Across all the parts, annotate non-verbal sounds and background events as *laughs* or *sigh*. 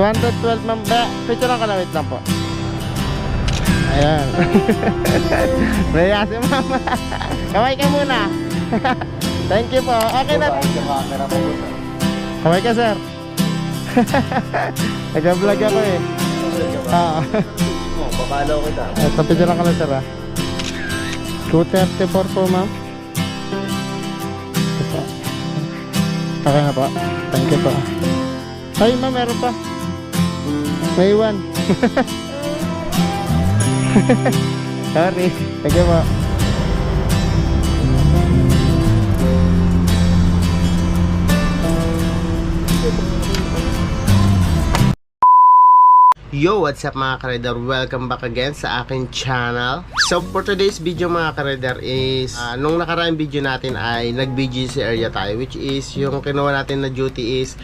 212 ma'am. Ba, picture lang ka na, wait lang po. Ayan. *laughs* Naya si ma'am. *laughs* Kaway ka muna. *laughs* Thank you po. Okay na. Kaway ka, sir. Nag-vlog ako eh. Ah. Babalo kita. Ito, picture lang ka na, sir ah. 234 po, ma'am. Okay na po. Thank you po. Ay, ma'am, meron pa. May iwan. *laughs* Sorry. Thank you po. Yo, what's up mga ka-rider? Welcome back again sa aking channel. So, for today's video mga ka-rider is, ah, nung nakaraang video natin ay nag-BGC area tayo, which is, yung kinuha natin na duty is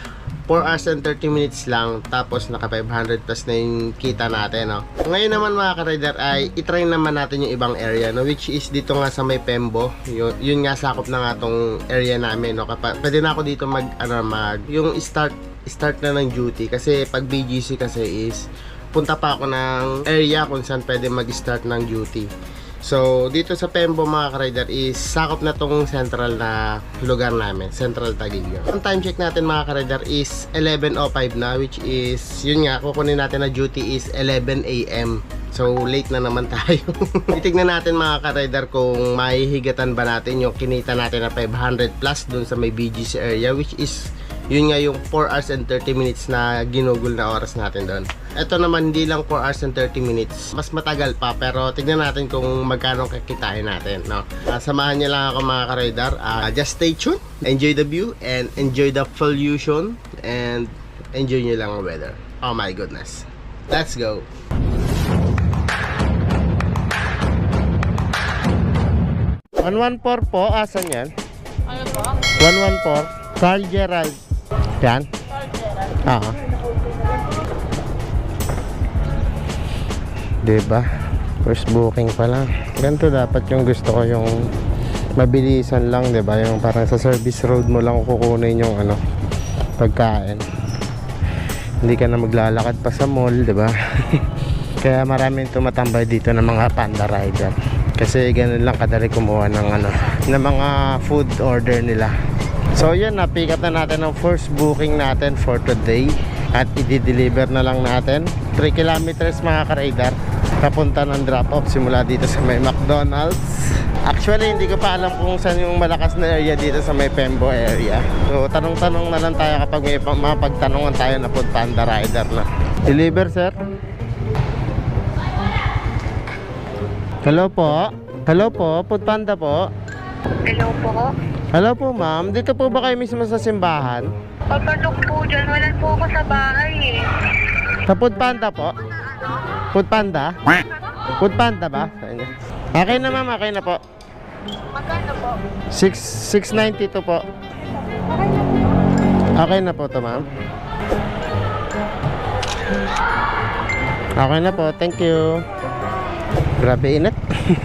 4 hours and 30 minutes lang, tapos naka 500 plus na yung kita natin, no? Ngayon naman mga ka-rider ay itry naman natin yung ibang area, no? Which is dito nga sa may Pembo, yun, yun nga sakop na nga tong area namin, no? Kapag, pwede na ako dito mag, ano, mag, yung start start na ng duty kasi pag BGC kasi is punta pa ako ng area kung saan pwede mag-start ng duty. So, dito sa Pembo mga ka-rider is sakop na tong central na lugar namin, Central Taguig. Ang time check natin mga ka-rider is 11.05 na which is, yun nga, kukunin natin na duty is 11 a.m. So, late na naman *laughs* tayo. Titignan natin mga ka-rider kung mahihigatan ba natin yung kinita natin na 500 plus dun sa may BGC area which is yun nga yung 4 hours and 30 minutes na ginugol na oras natin doon. Ito naman hindi lang 4 hours and 30 minutes. Mas matagal pa pero tignan natin kung magkano kakitain natin. No? Ah, samahan niyo lang ako mga ka-radar. Ah, just stay tuned. Enjoy the view and enjoy the pollution and enjoy niyo lang ang weather. Oh my goodness. Let's go. One one four po, asan yan? Ano po? 114 Carl Gerald Yan? Oo Diba? First booking pa lang Ganito dapat yung gusto ko yung Mabilisan lang diba? Yung parang sa service road mo lang kukunin yung ano Pagkain Hindi ka na maglalakad pa sa mall diba? *laughs* Kaya maraming tumatambay dito ng mga panda rider kasi ganun lang kadali kumuha ng ano ng mga food order nila so yun na pick up na natin ang first booking natin for today. At i-deliver na lang natin. 3 kilometers mga ka-radar papunta ng drop off simula dito sa may McDonald's. Actually hindi ko pa alam kung saan yung malakas na area dito sa may Pembo area. So tanong-tanong na lang tayo kapag may pa- mapagtanungan tayo na panda rider na. Deliver sir? Hello po. Hello po, Food po. Hello po. Hello po ma'am, dito po ba kayo mismo sa simbahan? Papasok po dyan. Wala po ako sa bahay eh. Sa Food Panda po? Food Panda? Food Panda ba? Sa inyo. Okay na ma'am, okay na po. Magkano po? 6, 692 po. Okay na po to ma'am. Okay na po, thank you. Grabe init.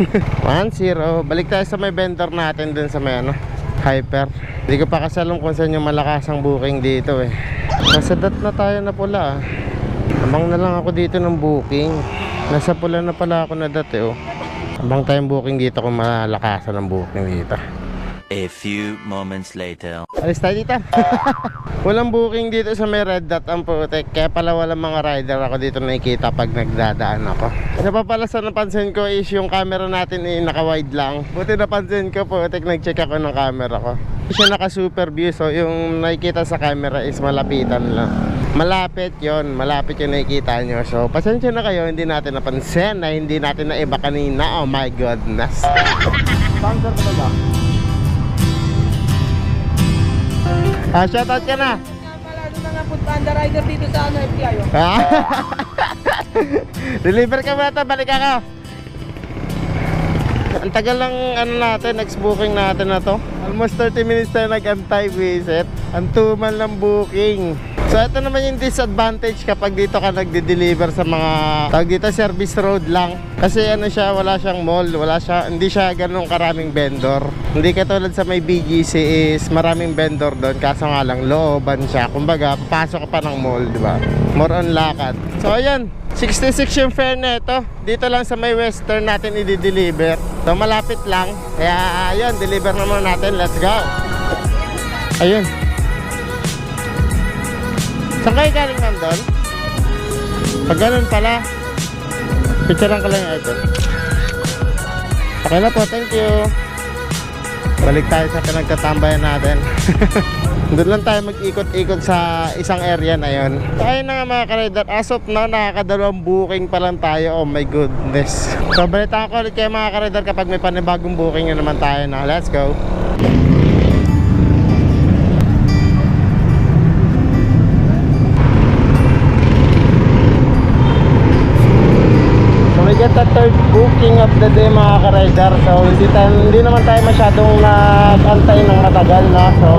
*laughs* 1-0. Balik tayo sa may vendor natin dun sa may ano, hyper. Hindi ko pa kasi alam kung saan yung malakas ang booking dito eh. Nasa dat na tayo na pula ah. Abang na lang ako dito ng booking. Nasa pula na pala ako na dat eh oh. Abang tayong booking dito kung malakasan ang booking dito. A few moments later. Alis tayo dito. *laughs* Walang booking dito sa may red dot ang putek. Kaya pala walang mga rider ako dito nakikita pag nagdadaan ako. Isa pa pala sa napansin ko is yung camera natin ay naka-wide lang. Buti napansin ko putek nag-check ako ng camera ko. Siya naka-super view so yung nakikita sa camera is malapitan lang. Malapit yon, malapit yung nakikita nyo. So, pasensya na kayo, hindi natin napansin na hindi natin na iba kanina. Oh my goodness. *laughs* Bangker pa ba? Ah, shoutout ka na. Pala, doon na nga food panda rider dito sa ano, FTI. oh. Ah. *laughs* Deliver ka muna to, balik ako. Ang tagal lang ano natin, next booking natin na to. Almost 30 minutes tayo nag-antay visit. Ang tumal ng booking. So ito naman yung disadvantage kapag dito ka nagde-deliver sa mga tawag dito service road lang. Kasi ano siya, wala siyang mall, wala siya, hindi siya ganun karaming vendor. Hindi katulad sa may BGC is maraming vendor doon kaso nga lang looban siya. Kumbaga, pasok ka pa ng mall, di ba? More on lakad. So ayan, 66 yung fare nito. Dito lang sa may western natin i-deliver. So malapit lang. Kaya ayun, deliver na muna natin. Let's go. Ayun. Saan kayo galing ma'am? Pag ganun pala, picturean ko lang yung ito. Okay na po, thank you. Balik tayo sa pinagtatambayan natin. *laughs* Doon lang tayo mag-ikot-ikot sa isang area na yon. So, ayun na nga mga ka-rider, as of now, nakakadalawang booking pa lang tayo. Oh my goodness. So, balitaan ko ulit kayo mga ka-rider kapag may panibagong booking na naman tayo na. Let's go. Third booking of the day mga ka-rider So hindi, tayo, hindi naman tayo masyadong nag-antay ng matagal no? So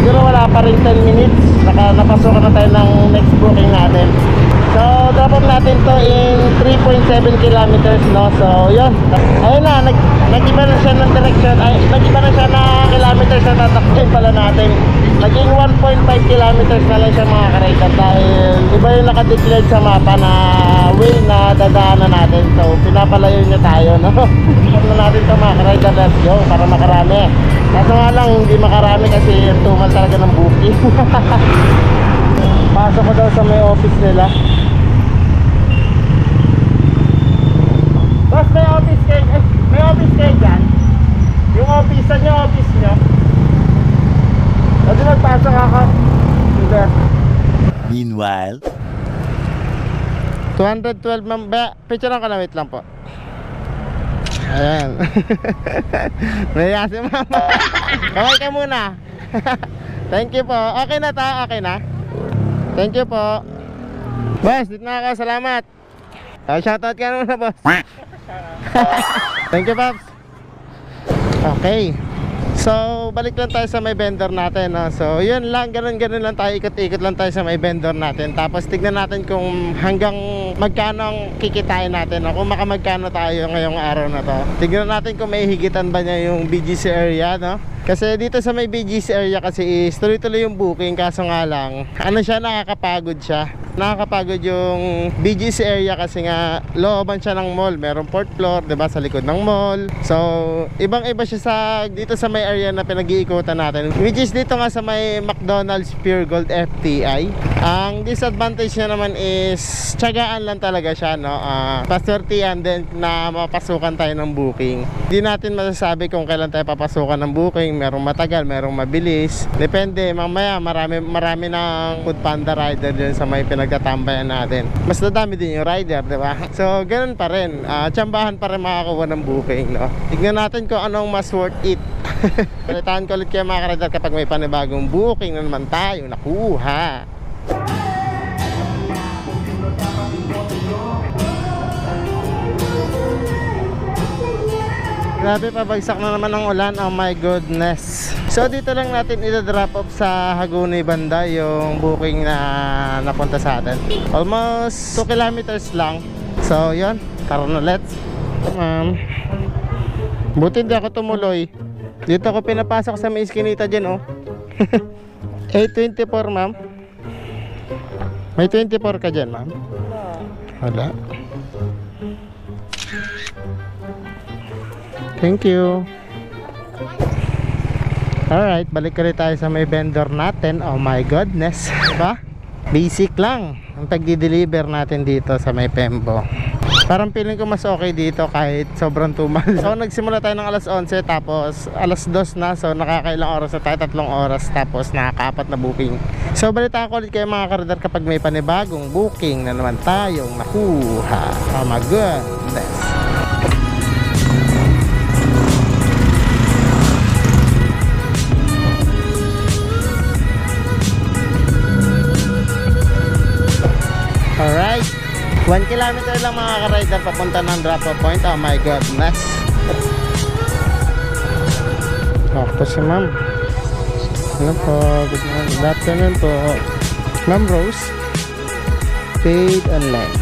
siguro wala pa rin 10 minutes. Naka, napasukan na tayo ng next booking natin So drop natin to in 3.7 kilometers no? So yun. Ayun na, nag, nag-iba na siya ng direction. Ay, Nag-iba na siya na kilometers na tatakbin pala natin. Naging 1.5 kilometers na lang siya mga ka-rider Dahil iba yung nakadeclared sa mapa na way na dadaanan natin. So pinapalayo niya tayo no? *laughs* Na natin ito mga ka-rider Let's go para makarami. Kaso nga lang hindi makarami kasi tumal talaga ng booking. *laughs* Pasok ko daw sa may office nila Boss may office kayo eh, May office kayo dyan Yung office, saan yung office nyo? Pwede magpasok ako Hindi Meanwhile. 212 ma'am. Ba, picture lang ka na, wait lang po. Ayan. Naya si mama. Kaway ka muna. *laughs* Thank you po. Okay na ta, okay na. Thank you po. Boss, dito na ako. Salamat. Uh, shoutout ka na muna, boss. *laughs* Thank you, Pops. Okay. So, balik lang tayo sa may vendor natin. No? So, yun lang, ganun-ganun lang tayo. Ikot-ikot lang tayo sa may vendor natin. Tapos, tignan natin kung hanggang magkano ang kikitain natin. No? Kung makamagkano tayo ngayong araw na to. Tignan natin kung may higitan ba niya yung BGC area. No? Kasi dito sa may BGC area kasi is tuloy-tuloy yung booking kaso nga lang ano siya nakakapagod siya. Nakakapagod yung BGC area kasi nga looban siya ng mall. Meron fourth floor 'di ba sa likod ng mall. So ibang iba siya sa dito sa may area na pinag-iikutan natin which is dito nga sa may McDonald's Pure Gold FTI ang disadvantage niya naman is tiyagaan lang talaga siya no? Uh, paswertihan din na mapasukan tayo ng booking. Hindi natin masasabi kung kailan tayo papasukan ng booking. Merong matagal merong mabilis. Depende mamaya marami marami ng food panda rider din sa may pinagtatambayan natin. Mas nadami din yung rider di ba? So ganun pa rin. Uh, tsambahan pa rin makakuha ng booking no? Tignan natin kung anong mas worth it. *laughs* Palitaan ko ulit kayo mga ka-rider kapag may panibagong booking na naman tayo. Nakuha Grabe pabagsak na naman ang ulan. Oh my goodness. So dito lang natin ida-drop off sa Haguni banda Yung booking na napunta sa atin. Almost 2 kilometers lang. So yun. Tara na let's on Buti hindi ako tumuloy. Dito ako pinapasok sa may iskinita dyan oh. *laughs* 824 ma'am. May 24 ka dyan ma'am? Wala Thank you. Alright, balik ulit tayo sa may vendor natin. Oh my goodness. Diba? Basic lang ang pag-deliver natin dito sa may Pembo. Parang feeling ko mas okay dito kahit sobrang tumal. So nagsimula tayo ng alas 11 tapos alas 2 na. So nakakailang oras na tayo, tatlong oras tapos nakakaapat na booking. So balita ko ulit kayo mga karadar kapag may panibagong booking na naman tayong nakuha. Oh my goodness. 1 kilometer lang mga ka-rider papunta ng drop off point. Oh my goodness. Po si ma'am. Ano po? Good morning. Good afternoon po. Ma'am Rose. Paid online.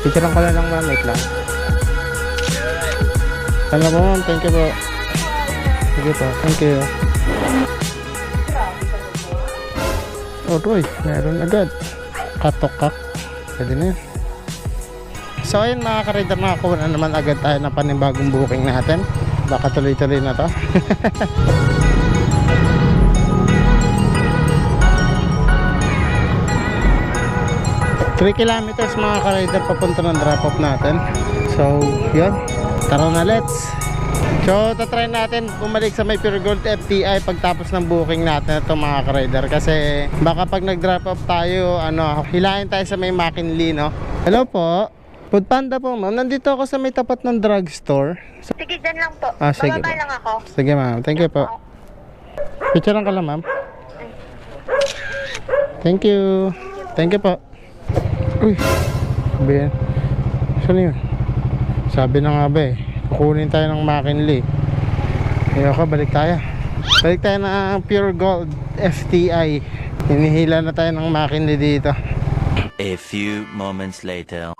Picturean ko na lang ma'am. Wait lang. Ano po ma'am? Thank you po. Sige po. Thank you. Oh, Roy. Meron agad. Katokak. Pwede na yun. So ayun mga ka-rider, nakakuha na naman agad tayo ng panibagong booking natin. Baka tuloy-tuloy na to. *laughs* 3 kilometers mga ka-rider papunta ng drop off natin. So, yun. Tara na, let's. So, tatry natin bumalik sa may Pure Gold FTI pagtapos ng booking natin ito mga ka-rider. Kasi baka pag nag-drop off tayo, ano, hilahin tayo sa may McKinley, no? Hello po. Food Panda po, ma'am. Nandito ako sa may tapat ng drugstore. So, Sige, dyan lang po. Ah, sige Bababa po. lang ako. sige, ma'am. Thank you po. Picture lang ka lang, ma'am. Thank you. Thank you po. Uy. Sabi yan. Saan yun? Sabi na nga ba eh. Kukunin tayo ng McKinley. Ayoko, balik tayo. Balik tayo ng Pure Gold FTI. Hinihila na tayo ng McKinley dito. A few moments later.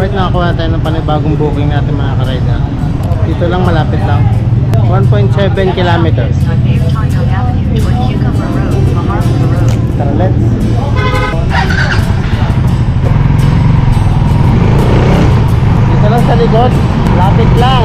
Alright, nakakuha na tayo ng panibagong booking natin mga ka-rider. Dito lang, malapit lang. 1.7 kilometers. Tara, let's. Dito lang sa likod. Lapit lang.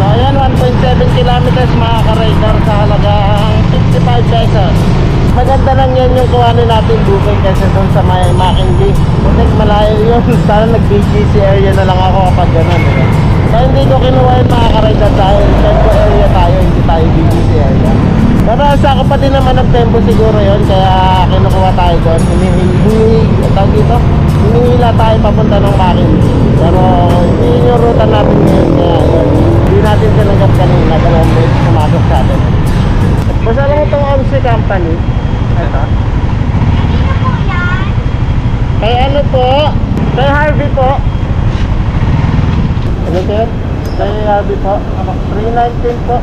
So, ayan, 1.7 kilometers mga ka-rider sa halagang 55 pesos. Maganda lang yan yung kuhanin natin booking kasi doon sa may Mackenzie. Kasi malayo yun. *laughs* Sana nag-BGC area na lang ako kapag ganun. Eh. So, hindi ko kinuha yung mga ka-rider dahil tempo area tayo, hindi tayo BGC area. Pero sa ako pa din naman ng tempo siguro yon kaya kinukuha tayo doon. Hinihingi, tawag dito, hinihila tayo papunta ng Mackenzie. Pero hindi yun yung ruta natin ngayon kaya yun. Hindi natin tinanggap kanina, dalawang beses pumasok sa atin. Basta itong OMSI company. Ito. Kay ano po? Kay Harvey po. Ano sir? Kay Harvey po. 319 po.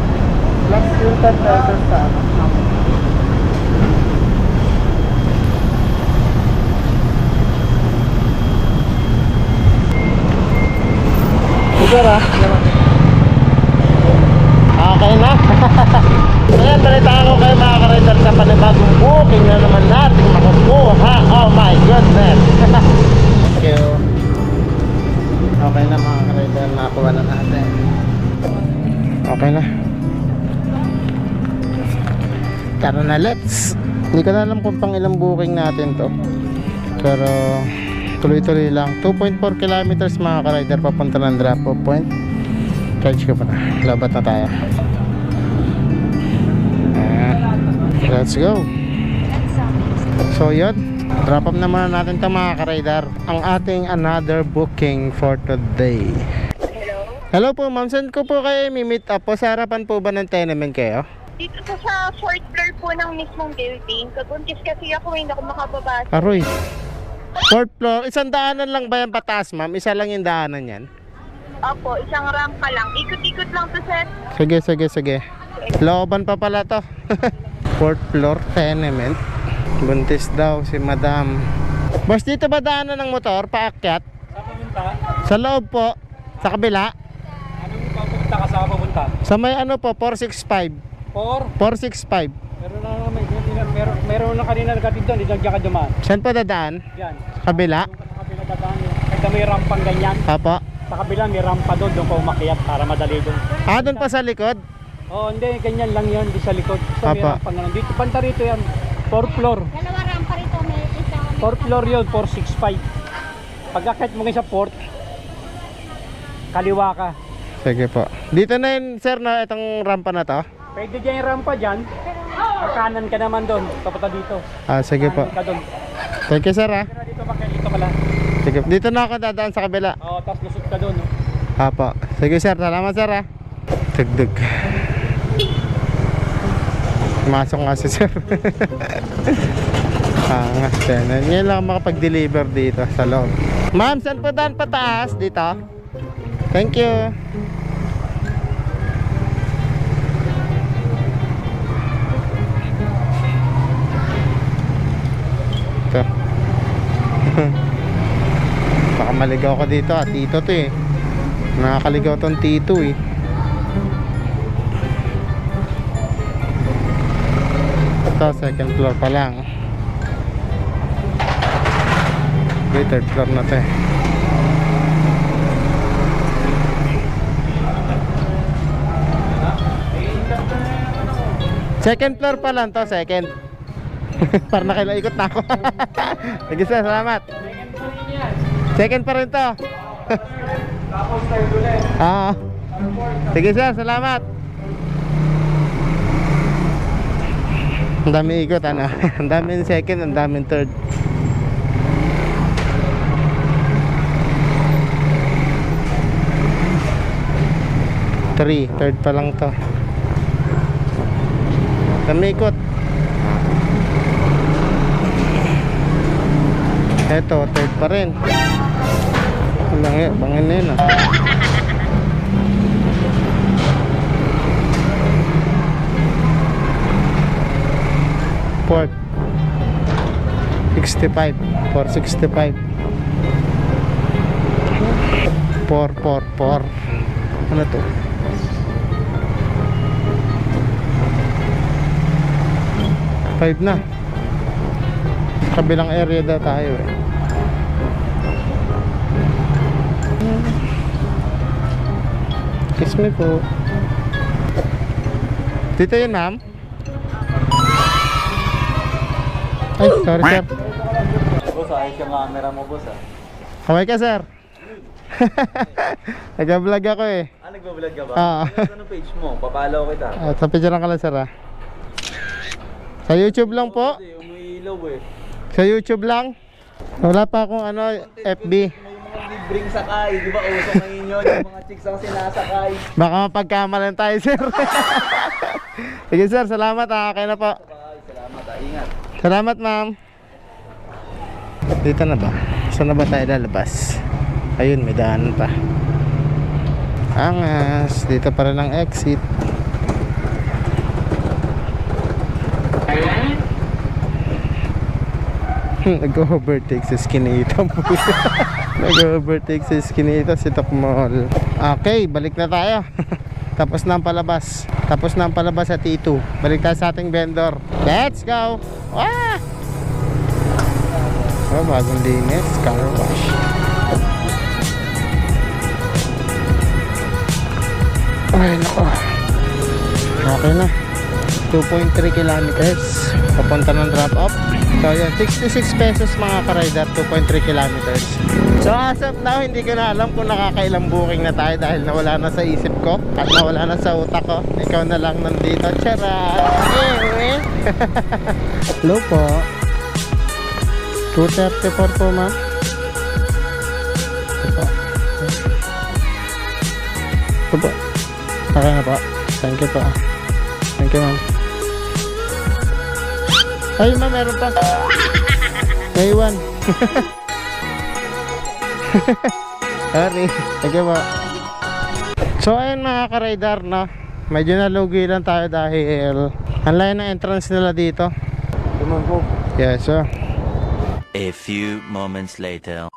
Plus yung 10 pesos sa ano. Siguro ah. Okay na. *laughs* Ayan, balitaan ko kayo mga ka-rider sa panibagong booking na naman natin makukuha. Oh my goodness. *laughs* Thank you. Okay na mga ka-rider, nakakuha na natin. Okay na. Tara na, let's. Hindi ko na alam kung pang ilang booking natin to. Pero tuloy-tuloy lang. 2.4 kilometers mga ka-rider papunta ng drop-off point. Charge ko pa na. Labat na tayo. Let's go. So yun. Drop off na muna natin ito mga ka-rider. Ang ating another booking for today. Hello? Hello po ma'am. Saan ko po kayo mi-meet up po? Sa harapan po ba ng tenement kayo? Dito po sa fourth floor po ng mismong building. Kabuntis kasi ako, hindi ako makababa. Aroy. Fourth floor. Isang daanan lang ba yan pataas ma'am? Isa lang yung daanan yan? Opo, isang rampa lang. Ikot-ikot lang to, sir. Sige, sige, sige. Looban pa pala to. *laughs* Fourth floor tenement. Buntis daw si madam. Boss, dito ba daanan ng motor? Paakyat? Sa pumunta? Sa loob po. Sa kabila? Anong papunta ka sa papunta? Sa may ano po, 465. 4? 465. Meron na naman, meron, meron, meron na kanina nagatid doon, hindi ka dumaan. Saan po dadaan? Yan. Kabila? Sa kabila dadaan yun. Kahit may rampang ganyan. Apo. Sa kabila may rampa doon, doon ka umakyat para madali doon. Ah, doon pa sa likod? Oh, hindi, ganyan lang yun, di sa likod. Sa may Apa. rampang ganun. Dito, banda rito yan. 4 floor. Dalawa rampa rito, may isang... 4 floor yun, 465. Pagkakit mo ngayon sa port, kaliwa ka. Sige po. Dito na yun, sir, na itong rampa na to? Pwede dyan yung rampa dyan. Kanan ka naman doon, papunta dito. Ah, sige po. Kanan ka doon. Thank you, sir, ah. Pero dito kaya dito ka lang. Sige. Dito na ako dadaan sa kabila. Oo, tapos lusot ka doon. No? Apo. Sige sir, salamat sir ha. Tugtog. Pumasok nga si sir. *laughs* Angas din. Ngayon lang makapag-deliver dito sa loob. Ma'am, saan po daan pataas? Dito. Thank you. Ito. *laughs* Baka maligaw ko dito. Ah, tito to eh. Nakakaligaw tong tito eh. Ito, second floor pa lang. Okay, third floor na to eh. Second floor pa lang to, second. *laughs* Para nakailaikot na ako. *laughs* Sige sir, salamat. Second pa rin to. *laughs* Ah. Sige sir, salamat. Ang dami ikot ano. *laughs* Ang dami second, ang dami third. Three, third pa lang to. Dami ikot. Eto, third pa rin. Bangi, bangin na yun ah. Fourth. 65. 465. 4, 4, 4. Ano to? Five na. Kabilang area daw tayo eh. Kiss me po. Dito yun, ma'am? Ay, sorry, sir. Boss, ayos yung camera mo, boss ah. Kamay ka, sir. *laughs* Nag-vlog ako eh. Ah, nagbablog ka ba? Ah. Anong page mo? Papalaw kita. Ah, sa picture ka lang, sir, ah. Sa YouTube lang po. Kasi umiilaw eh. Sa YouTube lang. Wala pa akong ano, FB. May mga libreng sakay, di ba? Uso ngayon yun, yung mga chicks ang sinasakay. Baka mapagkamalan tayo, sir. *laughs* Sige, sir. Salamat, ah. Okay na po. Salamat ah. Ingat. Salamat, ma'am. Dito na ba? Saan na ba tayo lalabas? Ayun, may daanan pa. Angas. Dito pa rin ang exit. Nag-overtake sa skinita mo. *laughs* Nag-overtake sa skinita si Top Mall. Okay, balik na tayo. *laughs* Tapos na ang palabas. Tapos na ang palabas sa T2. Balik tayo sa ating vendor. Let's go! Ah! Oh, bagong linis. Car wash. Ay, nako. Okay na. 2.3 kilometers. Papunta ng drop off. So, yun. 66 pesos mga ka-rider. 2.3 kilometers. So, as of now, hindi ko na alam kung nakakailang booking na tayo dahil nawala na sa isip ko at nawala na sa utak ko. Ikaw na lang nandito. Charot! Eh, eh. Hello po. 234 po, ma'am. Ito po. Ito. Okay na po. Thank you po. Thank you, ma'am. Ay, ma'am, meron pa. One. Sorry. You po. So, ayun mga ka-radar, no? Medyo nalugi lang tayo dahil ang layo ng entrance nila dito. Yes, so. A few moments later.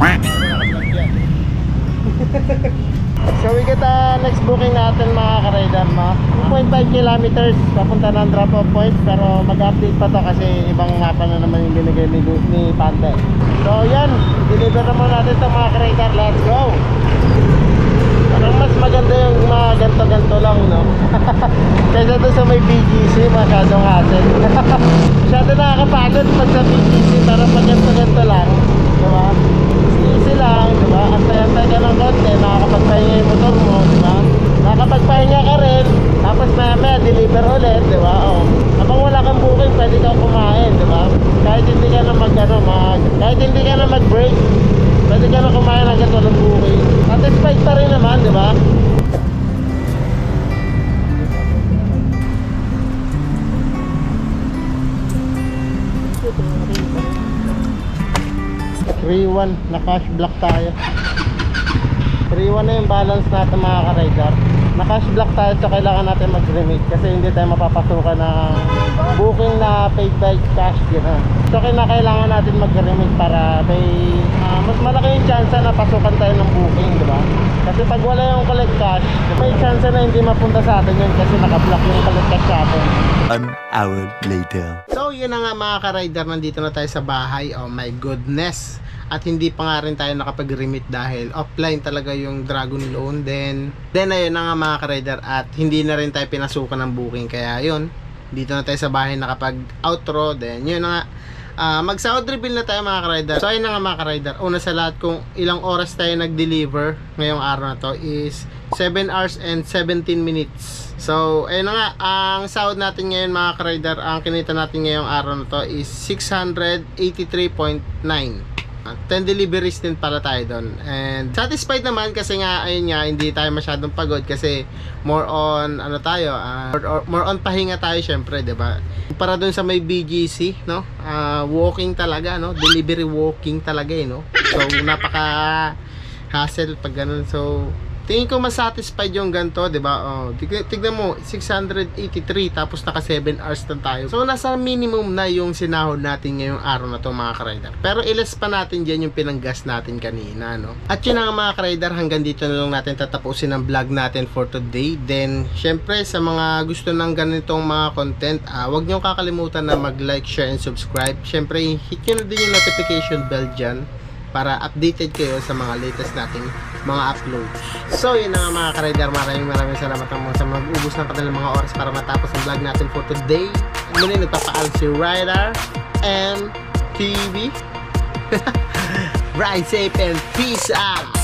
Head next booking natin mga ka-radar no? 2.5 kilometers papunta ng drop off point pero mag-update pa to kasi ibang mapa na naman yung binigay ni, ni Pande So yan, deliver naman natin to mga ka-radar, let's go! Parang mas maganda yung mga ganto-ganto lang no? *laughs* Kaysa doon sa may BGC, masyadong hassle *laughs* Masyado nakakapagod pag sa BGC pero pag ganto-ganto lang Diba? Antay-antay ka ng konti, nakakapagpahinga yung motor mo, di ba? Nakakapagpahinga ka rin, tapos maya maya deliver ulit, di ba? O, habang wala kang booking, pwede kang kumain, di ba? Kahit hindi ka na mag, ano, mag, kahit hindi ka na mag-break, pwede ka na kumain agad walang booking. Satisfied pa rin naman, di ba? Three one na cash block tayo 3-1 na yung balance natin mga ka-radar na-cash block tayo so kailangan natin mag-remit kasi hindi tayo mapapasukan ng booking na paid by cash gano'n. So kailangan natin mag-remit para may ah, mas malaki yung chance na pasukan tayo ng booking, di ba? Kasi pag wala yung collect cash, may chance na hindi mapunta sa atin yun kasi naka-block yung collect cash sa atin. One hour later. Yun na nga mga ka-rider, nandito na tayo sa bahay. Oh my goodness. At hindi pa nga rin tayo nakapag-remit dahil offline talaga yung Dragon Loan. Then, then ayun na nga mga ka-rider at hindi na rin tayo pinasukan ng booking. Kaya yun, dito na tayo sa bahay nakapag-outro. Then, yun na nga. Ah, mag-sound reveal na tayo mga ka-rider. So, ayun na nga mga ka-rider. Una sa lahat, kung ilang oras tayo nag-deliver ngayong araw na to is 7 hours and 17 minutes. So, ayun na nga, ang sahod natin ngayon mga ka-rider, ang kinita natin ngayong araw na to is 683.9. Ah, 10 deliveries din pala tayo doon. And satisfied naman kasi nga, ayun nga, hindi tayo masyadong pagod kasi more on, ano tayo, ah, more, or- more on pahinga tayo syempre, ba Para doon sa may BGC, no? Ah, walking talaga, no? Delivery walking talaga, eh, no? So, napaka hassle pag ganun. So, tingin ko mas satisfied yung ganito, 'di ba? Oh, tignan, tignan mo, 683 tapos naka 7 hours na tayo. So nasa minimum na yung sinahod natin ngayong araw na to mga ka-rider. Pero iles pa natin diyan yung pinanggas natin kanina, no? At yun nga mga ka-rider, hanggang dito na lang natin tatapusin ang vlog natin for today. Then, syempre sa mga gusto ng ganitong mga content, ah, wag niyo kakalimutan na mag-like, share and subscribe. Syempre, hit nyo na din yung notification bell dyan para updated kayo sa mga latest nating mga uploads. So, yun na nga mga ka-rider. Maraming maraming salamat naman sa mag-ubos ng kanilang mga oras para matapos ang vlog natin for today. Muli, nagpapaalam si Rider and TV. *laughs* Ride safe and peace out!